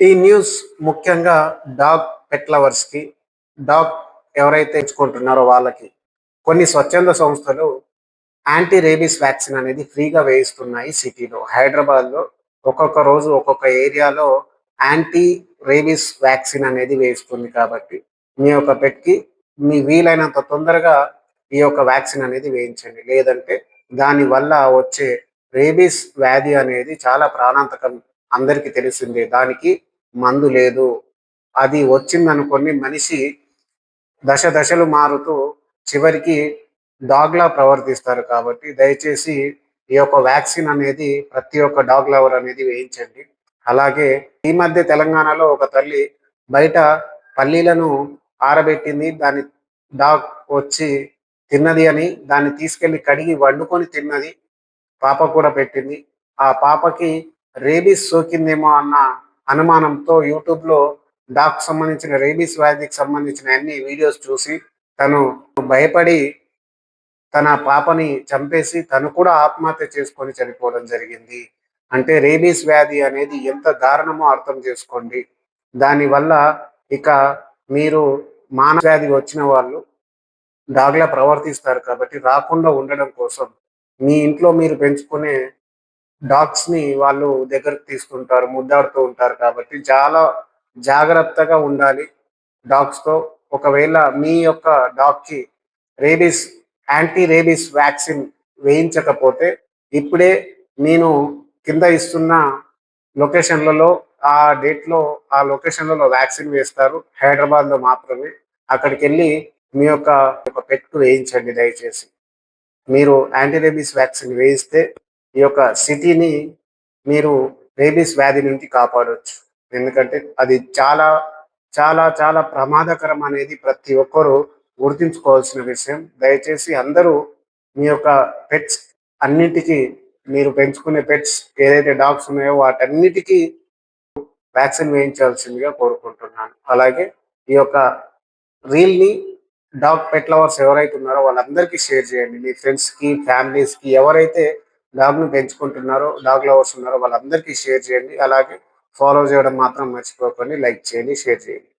ఈ న్యూస్ ముఖ్యంగా డాగ్ పెట్ లవర్స్కి డాగ్ ఎవరైతే ఎంచుకుంటున్నారో వాళ్ళకి కొన్ని స్వచ్ఛంద సంస్థలు యాంటీ రేబీస్ వ్యాక్సిన్ అనేది ఫ్రీగా వేయిస్తున్నాయి సిటీలో. హైదరాబాద్లో ఒక్కొక్క రోజు ఒక్కొక్క ఏరియాలో యాంటీ రేబీస్ వ్యాక్సిన్ అనేది వేయిస్తుంది కాబట్టి మీ యొక్క పెట్టి మీ వీలైనంత తొందరగా ఈ యొక్క వ్యాక్సిన్ అనేది వేయించండి. లేదంటే దాని వల్ల వచ్చే రేబీస్ వ్యాధి అనేది చాలా ప్రాణాంతకం అందరికీ తెలిసిందే. దానికి మందు లేదు. అది వచ్చిందనుకొని మనిషి దశ దశలు మారుతూ చివరికి డాగ్లా ప్రవర్తిస్తారు కాబట్టి దయచేసి ఈ యొక్క వ్యాక్సిన్ అనేది ప్రతి ఒక్క డాగ్ లవర్ అనేది వేయించండి. అలాగే ఈ మధ్య తెలంగాణలో ఒక తల్లి బయట పల్లీలను ఆరబెట్టింది. దాని డాగ్ వచ్చి తిన్నది అని దాన్ని తీసుకెళ్ళి కడిగి వండుకొని తిన్నది. పాప కూడా పెట్టింది. ఆ పాపకి రేబీస్ సోకిందేమో అన్న అనుమానంతో యూట్యూబ్లో డాక్ సంబంధించిన రేబీస్ వ్యాధికి సంబంధించిన అన్ని వీడియోస్ చూసి తను భయపడి తన పాపని చంపేసి తను కూడా ఆత్మహత్య చేసుకొని చనిపోవడం జరిగింది. అంటే రేబీస్ వ్యాధి అనేది ఎంత దారుణమో అర్థం చేసుకోండి. దానివల్ల ఇక మీరు మానవ వ్యాధి వచ్చిన వాళ్ళు డాగ్లా ప్రవర్తిస్తారు కాబట్టి రాకుండా ఉండడం కోసం మీ ఇంట్లో మీరు పెంచుకునే డాగ్స్ని వాళ్ళు దగ్గరకు తీసుకుంటారు ముద్దాడుతూ ఉంటారు కాబట్టి చాలా జాగ్రత్తగా ఉండాలి డాగ్స్తో. ఒకవేళ మీ యొక్క డాగ్కి రేబీస్ యాంటీ రేబీస్ వ్యాక్సిన్ వేయించకపోతే ఇప్పుడే నేను కింద ఇస్తున్న లొకేషన్లలో ఆ డేట్లో ఆ లొకేషన్లలో వ్యాక్సిన్ వేస్తారు. హైదరాబాద్లో మాత్రమే. అక్కడికి వెళ్ళి మీ యొక్క ఒక పెట్ వేయించండి దయచేసి. మీరు యాంటీ రేబీస్ వ్యాక్సిన్ వేయిస్తే ఈ యొక్క సిటీని మీరు రేబీస్ వ్యాధి నుండి కాపాడవచ్చు ఎందుకంటే అది చాలా చాలా చాలా ప్రమాదకరం అనేది ప్రతి ఒక్కరూ గుర్తుంచుకోవాల్సిన విషయం. దయచేసి అందరూ మీ యొక్క పెట్స్ అన్నిటికీ మీరు పెంచుకునే పెట్స్ ఏదైతే డాగ్స్ ఉన్నాయో వాటన్నిటికీ వ్యాక్సిన్ వేయించాల్సిందిగా కోరుకుంటున్నాను. అలాగే ఈ యొక్క రీల్ని డాగ్ పెట్ లవర్స్ ఎవరైతే ఉన్నారో వాళ్ళందరికీ షేర్ చేయండి. మీ ఫ్రెండ్స్కి ఫ్యామిలీస్కి ఎవరైతే డాగ్ను పెంచుకుంటున్నారో డాగ్ లవర్స్ ఉన్నారో వాళ్ళందరికీ షేర్ చేయండి. అలాగే ఫాలో చేయడం మాత్రం మర్చిపోకండి. లైక్ చేయండి షేర్ చేయండి.